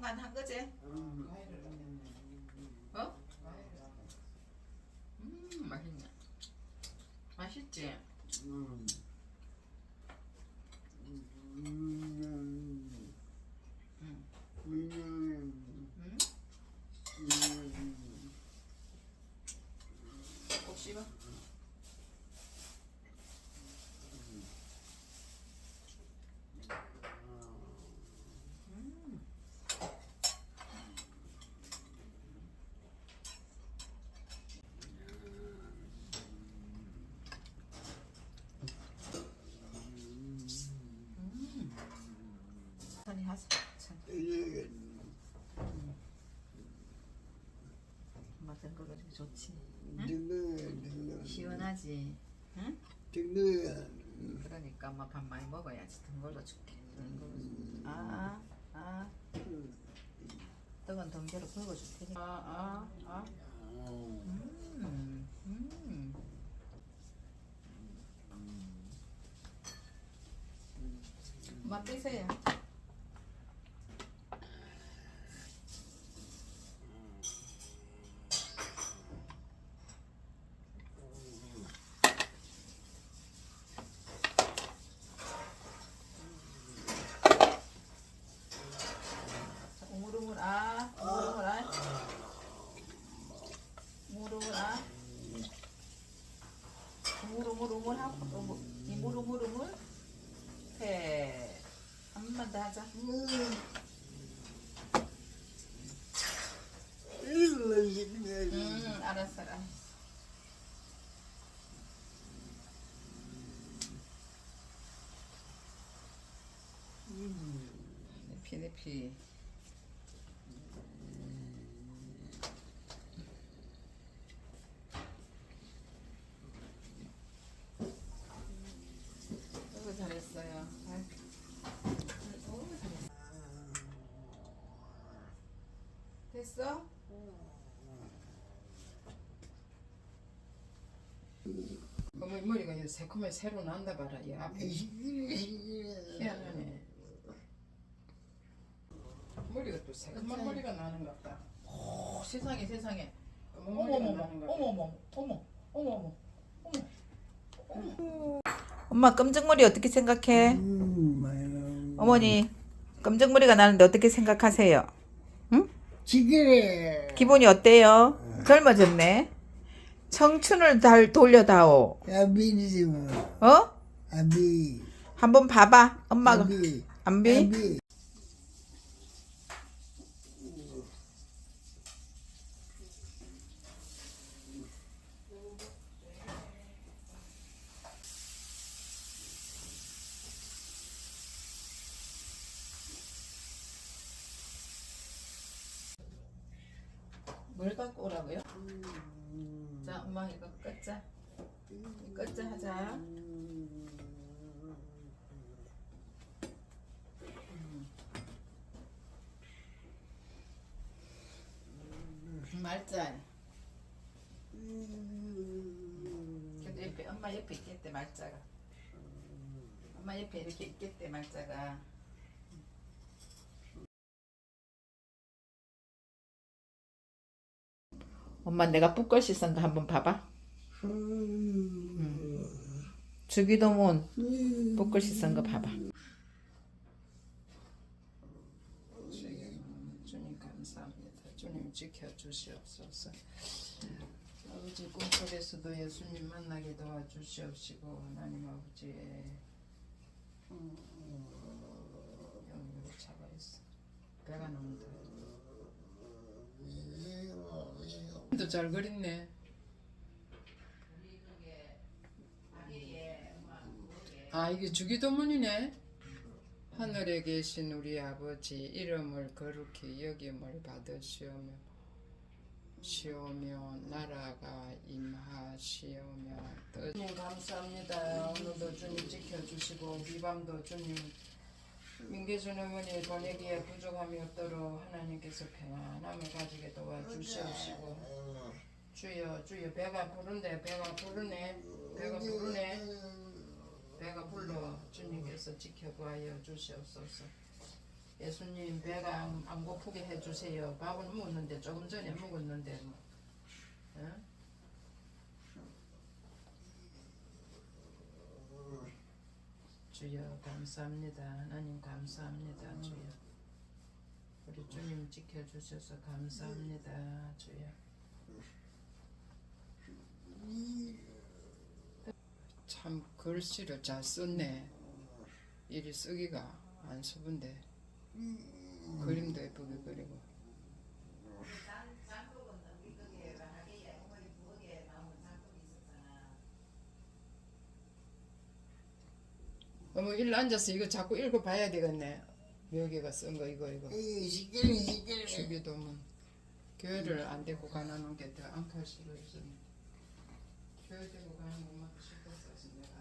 반한 거지? 어? 음 맛있네. 맛있지? 음. 음. 음. 음? 음. 꼭 씹어. 음. 음. 천천히 하세요. 천천히. 된 거가 되게 좋지. 시원하지. 응? 그러니까 엄마 밥 많이 먹어야지 등 걸러 줄게. 줄게. 아, 아. 떡은 덩대로 긁어 줄 테니. 아, 아, 아. 음, 음. 엄마 빼세요. 자, 우물우물 아, 우물우물 아. 우물우물 아. 우물우물우물 하고 우물, 이물우물우물 해. 한 번만 더 하자. 음, 알았어, 알았어. 내피, 내피. 너무 잘했어요. 아이, 너무 잘했어. 됐어? 어머 이 머리가 이 새콤하게 새로 난다 봐라 이 앞에 희한하네. 머리가 또 새콤한 머리가 나는 것 같다. 오, 세상에 세상에. 어머머머 어머머 어머 어머 어머 엄마 검정머리 어떻게 생각해? 어머니 검정머리가 나는데 어떻게 생각하세요? 지그래. 기분이 어때요? 젊어졌네 청춘을 달 돌려다오 아비지 뭐. 어? 아비. 한번 봐봐 엄마가 아비. 안비? 아비. 뭘 갖고 오라고요? 자. 엄마 이거 끄자. 끄자 하자. 말자 근데 옆에 엄마 옆에 있겠대 말자가. 엄마 옆에 이렇게 있겠대 말자가 엄마 내가 붓글씨 쓴거 한번 봐봐. 주기도문 붓글씨 쓴거 봐봐. 주님 감사합니다. 주님 지켜주시옵소서. 아버지 꿈속에서도 예수님 만나게 도와주시옵시고 하나님 아버지 영으로 잡아 있어 배가 너무 또 잘 그렸네. 아 이게 주기도문이네. 하늘에 계신 우리 아버지 이름을 거룩히 여김을 받으시오며 시오며 나라가 임하시오며 주님 감사합니다. 오늘도 주님 지켜주시고 이 밤도 주님 민계준 어머니 보내기에 부족함이 없도록 하나님께서 평안함을 가지게 도와주시옵시고 주여 주여 배가 부른데 배가 부르네 배가 부르네 배가 불러 주님께서 지켜봐여 주시옵소서 예수님 배가 안, 안 고프게 해주세요. 밥을 먹었는데 조금 전에 먹었는데 뭐. 응? 주여 감사합니다. 하나님 감사합니다. 주여. 우리 주님 지켜주셔서 감사합니다. 주여. 참 글씨를 잘 썼네. 일이 쓰기가 안 쓰던데 그림도 예쁘게 그리고. 어머 일로 앉아서 이거 자꾸 읽어봐야 되겠네. 여기가 쓴 거 이거 이거. 주기도문 교회를 안 데리고 가는 게더 안칼 수도 있었는데 데리고 가는 것만 싶었어서 내가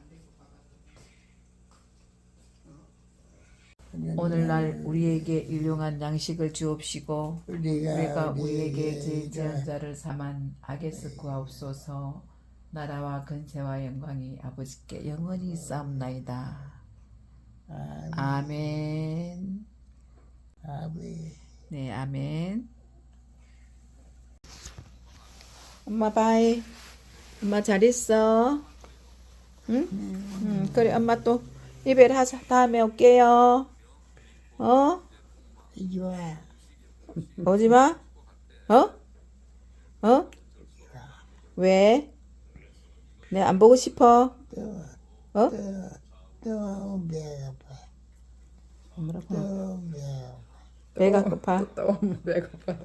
안. 오늘날 우리에게 일용한 양식을 주옵시고 우리가 우리에게 죄지은 자를 삼한 악에서 구하옵소서. 나라와 근세와 영광이 아버지께 영원히 쌓옵나이다. 아멘. 아멘. 아멘. 네 아멘. 엄마 바이 엄마 잘 있어 응? 응 그래 엄마 또 이별 하자 다음에 올게요 어? 좋아 오지 마. 어? 어? 왜? 내 안 보고 싶어. 또 어? 또 배가 아파 뭐라고? 또 배가 아파 배가 고파. 또 배고파.